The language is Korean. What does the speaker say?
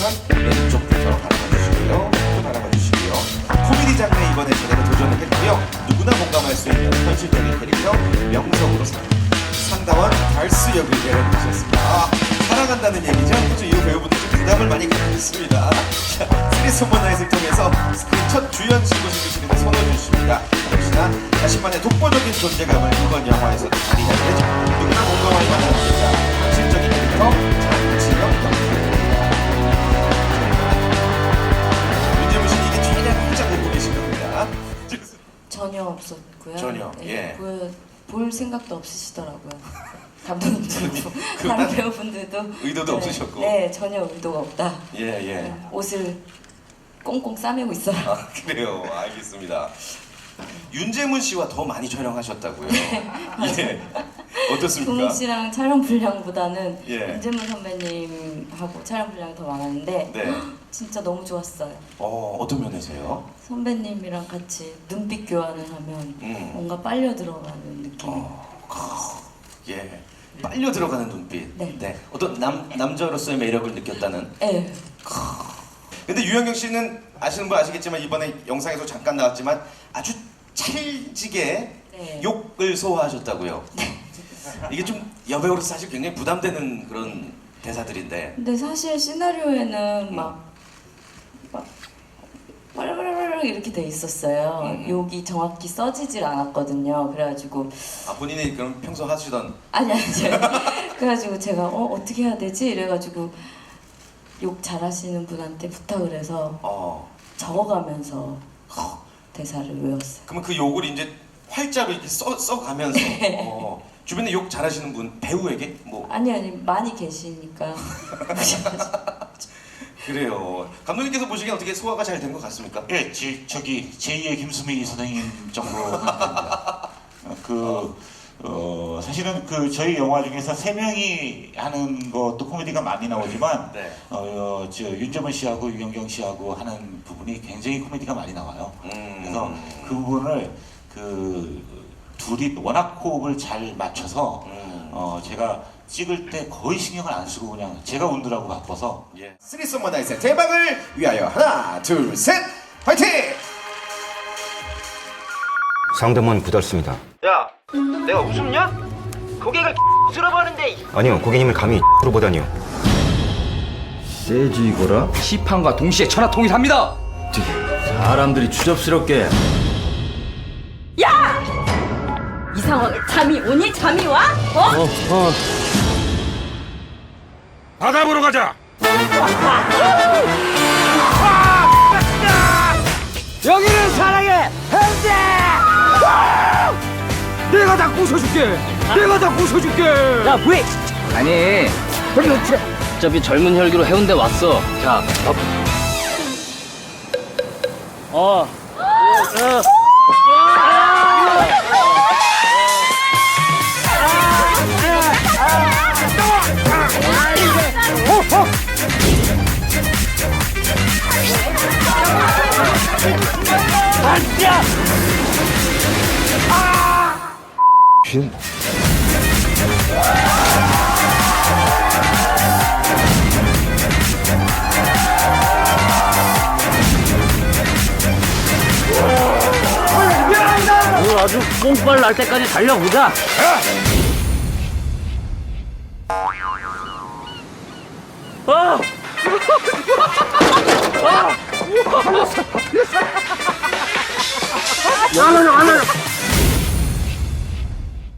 우선 왼쪽 부터 바라봐 주시고요. 또 바라봐 주시고요. 코미디 장르에 이번에 제대로 도전을 했고요. 누구나 공감할 수 있는 현실적인 캐릭터 명성으로 상- 상다원 달스 역을 내려놓으셨습니다. 아, 사랑한다는 얘기죠? 그렇죠. 이 배우분들 좀 부담을 많이 갖고 있습니다. 원나잇을 통해서 스크린 첫 주연 신고 신주시는 선호준 씨입니다. 역시나 자신만의 독보적인 존재감을 이번 영화에서 발휘하게 되죠. 누구나 공감할 만한 진짜 현실적인 캐릭터 없었고요. 전혀, 예. 보여, 볼 생각도 없으시더라고요. 감독님들도 그- 다른 배우분들도 의도도 네, 없으셨고. 네, 전혀 의도가 없다. 예, 예. 네, 옷을 꽁꽁 싸매고 있어요. 아, 그래요. 알겠습니다. 윤재문 씨와 더 많이 촬영하셨다고요. 예. 어떻습니까? 동욱 씨랑 촬영 분량보다는 예. 윤재문 선배님하고 촬영 분량이 더 많았는데 네. 진짜 너무 좋았어요. 어, 어떤 면에서요? 선배님이랑 같이 눈빛 교환을 하면 음. 뭔가 빨려 들어가는 느낌. 어, 예. 빨려 들어가는 눈빛. 네. 어떤 남 남자로서의 매력을 느꼈다는. 네. 근데 유영경 씨는 아시는 분 아시겠지만 이번에 영상에서 잠깐 나왔지만 아주 찰지게 네. 욕을 소화하셨다고요. 이게 좀 여배우로서 사실 굉장히 부담되는 그런 대사들인데. 근데 사실 시나리오에는 음. 막, 막 빠르르르 이렇게 돼 있었어요. 음. 욕이 정확히 써지질 않았거든요. 그래가지고 아 본인이 그럼 평소 하시던 아니 아니 그래가지고 제가 어 어떻게 해야 되지 이래가지고 욕 잘하시는 분한테 부탁을 해서 어 적어가면서 대사를 외웠어요. 그러면 그 욕을 이제 활자로 이렇게 써 써가면서 어, 주변에 욕 잘하시는 분 배우에게 뭐 아니 아니 많이 계시니까 그래요. 감독님께서 보시기엔 어떻게 소화가 잘 된 것 같습니까? 예, 지, 저기 제2의 김수미 선생님 정도. 어, 그 어, 사실은 그 저희 영화 중에서 세 명이 하는 것도 코미디가 많이 나오지만 네. 어, 저 윤정은 씨하고 유영경 씨하고 하는 부분이 굉장히 코미디가 많이 나와요. 음. 그래서 그 부분을 그 둘이 워낙 호흡을 잘 맞춰서 음. 어, 제가 찍을 때 거의 신경을 안 쓰고 그냥 제가 운드라고 바빠서 예. 쓰리 썸머 나이트의 대박을 위하여 하나, 둘, 셋, 화이팅! 상담원 굳었습니다. 야, 내가 웃음냐? 고개가 쓸어버는데 아니요, 고객님을 감히 X로 보다니요. 세지 이거라? 시판과 동시에 천하 통일합니다. 사람들이 추접스럽게 상황에 잠이 오니 잠이 와? 어? 바다 보러 가자. 여기는 사랑의 현재. 내가 다 부숴줄게. 내가 다 부숴줄게. 야, 왜? 아니, 어째? 어차피 젊은 혈기로 해운대 왔어. 자, 어. 어. 오늘 아주 뽕빨 날 때까지 달려보자. 아! 아! 안 하려, 안 하려.